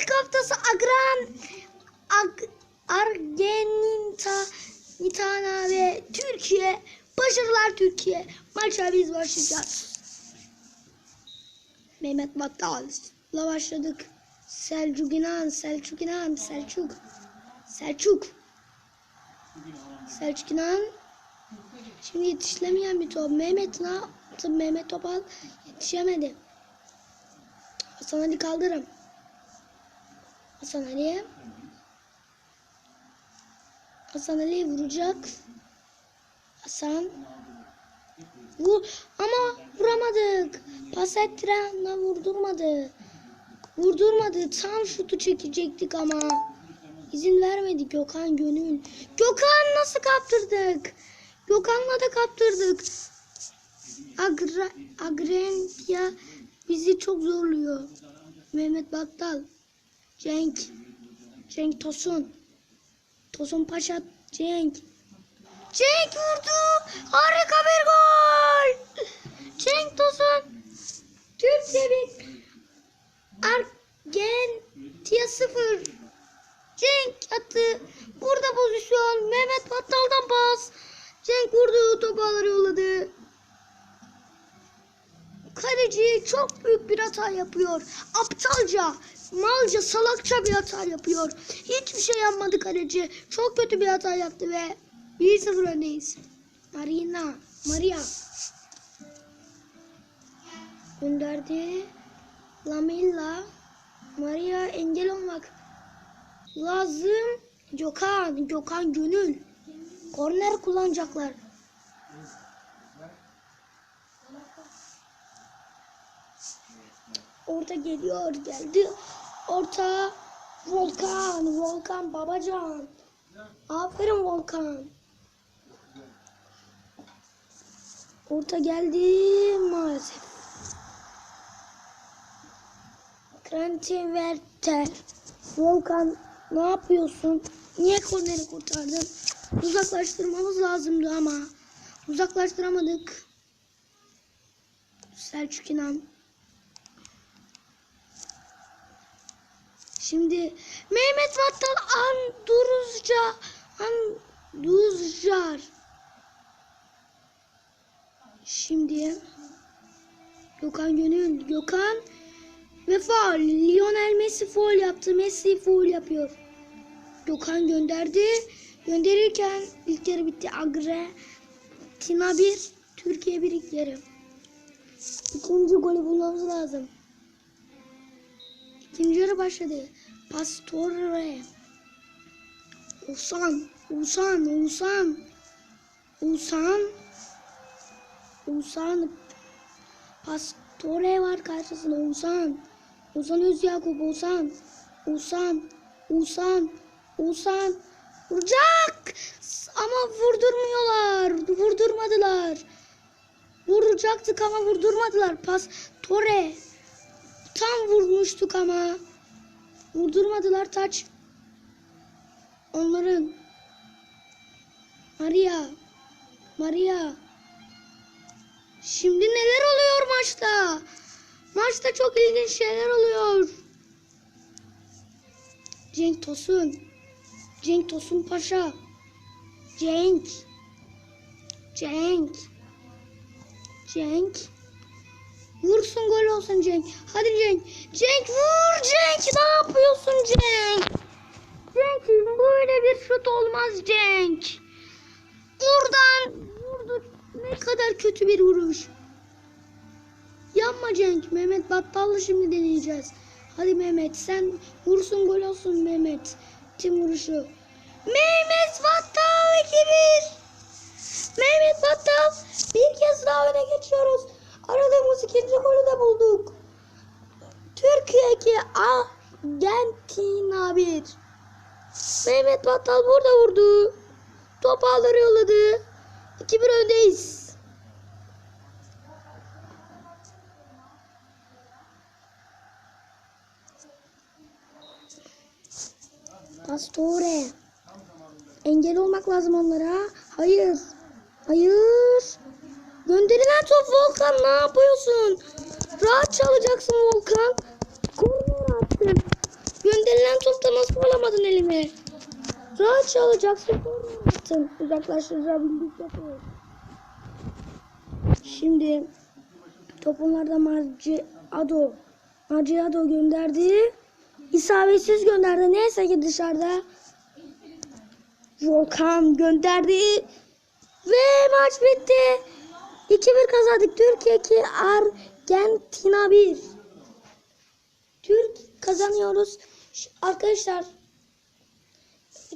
ilk haftası Agran Ag, Argentina İtana ve Türkiye başarılar Türkiye maça biz başlayacağız. Mehmet Battal'la başladık. Selçuk İnan, Selçuk İnan, Selçuk. Selçuk. Selçuk İnan. Şimdi yetişilemeyen bir top. Mehmet ne yaptı? Mehmet Topal yetişemedi. Hasan Ali kaldırım. Hasan Ali. Hasan Ali vuracak. Hasan. Vur ama vuramadık. Pas ettiren ama vurdurmadı. Vurdurmadı. Tam şutu çekecektik ama. İzin vermedi Gökhan Gönül. Gökhan nasıl kaptırdık? Gökhan'la da kaptırdık. Agra, Agrentia bizi çok zorluyor. Mehmet Battal. Cenk. Cenk Tosun. Tosun Paşa Cenk. Cenk vurdu. Harika bir gol. Cenk Tosun. Türkiye bir. Argentina sıfır. Cenk attı. Burada pozisyon. Mehmet Battal'dan pas. Cenk vurdu. Topu ağlara yolladı. Kaleci çok büyük bir hata yapıyor. Aptalca, malca, salakça bir hata yapıyor. Hiçbir şey yapmadı kaleci. Çok kötü bir hata yaptı ve 1-0 öndeyiz. Marina, Maria. Gönderdi. Lamella. Maria engel olmak lazım. Gökhan, Gökhan Gönül. Korner kullanacaklar. Orta geliyor, geldi. Orta Volkan, Volkan Babacan. Aferin Volkan. Orta geldi maalesef. Krantiverter. Volkan ne yapıyorsun? Niye korneri kurtardın? Uzaklaştırmamız lazımdı ama. Uzaklaştıramadık. Selçuk İnan. Şimdi Mehmet Vattal Anduruzca Anduzcar. Şimdi Gökhan Gönül Gökhan ve faul. Lionel Messi faul yaptı. Messi faul yapıyor. Gökhan gönderdi. Gönderirken ilk yarı bitti. Agre Tina 1 Türkiye 1 ilk yarı. İkinci golü bulmamız lazım. İkinci yarı başladı. Pastore. Oğuzhan. Oğuzhan. Oğuzhan. Oğuzhan. Oğuzhan. Pastore var karşısında. Oğuzhan. Oğuzhan Özyakup. Oğuzhan. Oğuzhan. Oğuzhan. Oğuzhan. Vuracak. Ama vurdurmuyorlar. Vurdurmadılar. Vuracaktık ama vurdurmadılar. Pas Tore. Tam vurmuştuk ama. Vurdurmadılar taç. Onların. Maria. Maria. Şimdi neler oluyor maçta? Maçta çok ilginç şeyler oluyor. Cenk Tosun. Cenk Tosun Paşa. Cenk. Cenk. Cenk. Vursun gol olsun Cenk. Hadi Cenk. Cenk vur Cenk. Ne yapıyorsun Cenk? Cenk böyle bir şut olmaz Cenk. Oradan vurdu. Ne kadar kötü bir vuruş. Yapma Cenk. Mehmet Battal'la şimdi deneyeceğiz. Hadi Mehmet sen vursun gol olsun Mehmet. Tim vuruşu. Mehmet Battal 2-1. Mehmet Battal bir kez daha öne geçiyoruz. Aradığımız ikinci golü de bulduk. Türkiye 2 Argentina 1. Mehmet Battal burada vurdu. Top ağları yolladı. 2-1 öndeyiz. Pastore. Engel olmak lazım onlara. Hayır. Hayır. Gönderilen top Volkan ne yapıyorsun? Rahat çalacaksın Volkan. Korner attın. verilen topta nasıl alamadın elime? Rahat çalacaksın. Attın. Uzaklaştırabildik topu. Şimdi topunlarda Marci Ado. Marci Ado gönderdi. İsabetsiz gönderdi. Neyse ki dışarıda. Volkan gönderdi. Ve maç bitti. 2-1 kazandık. Türkiye 2, Argentina 1. Türk kazanıyoruz. Arkadaşlar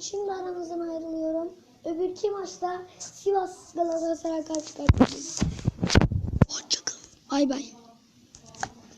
şimdi aramızdan ayrılıyorum. Öbürki maçta Sivas Galatasaray karşı karşıyayız. Hoşçakalın. Bay bay.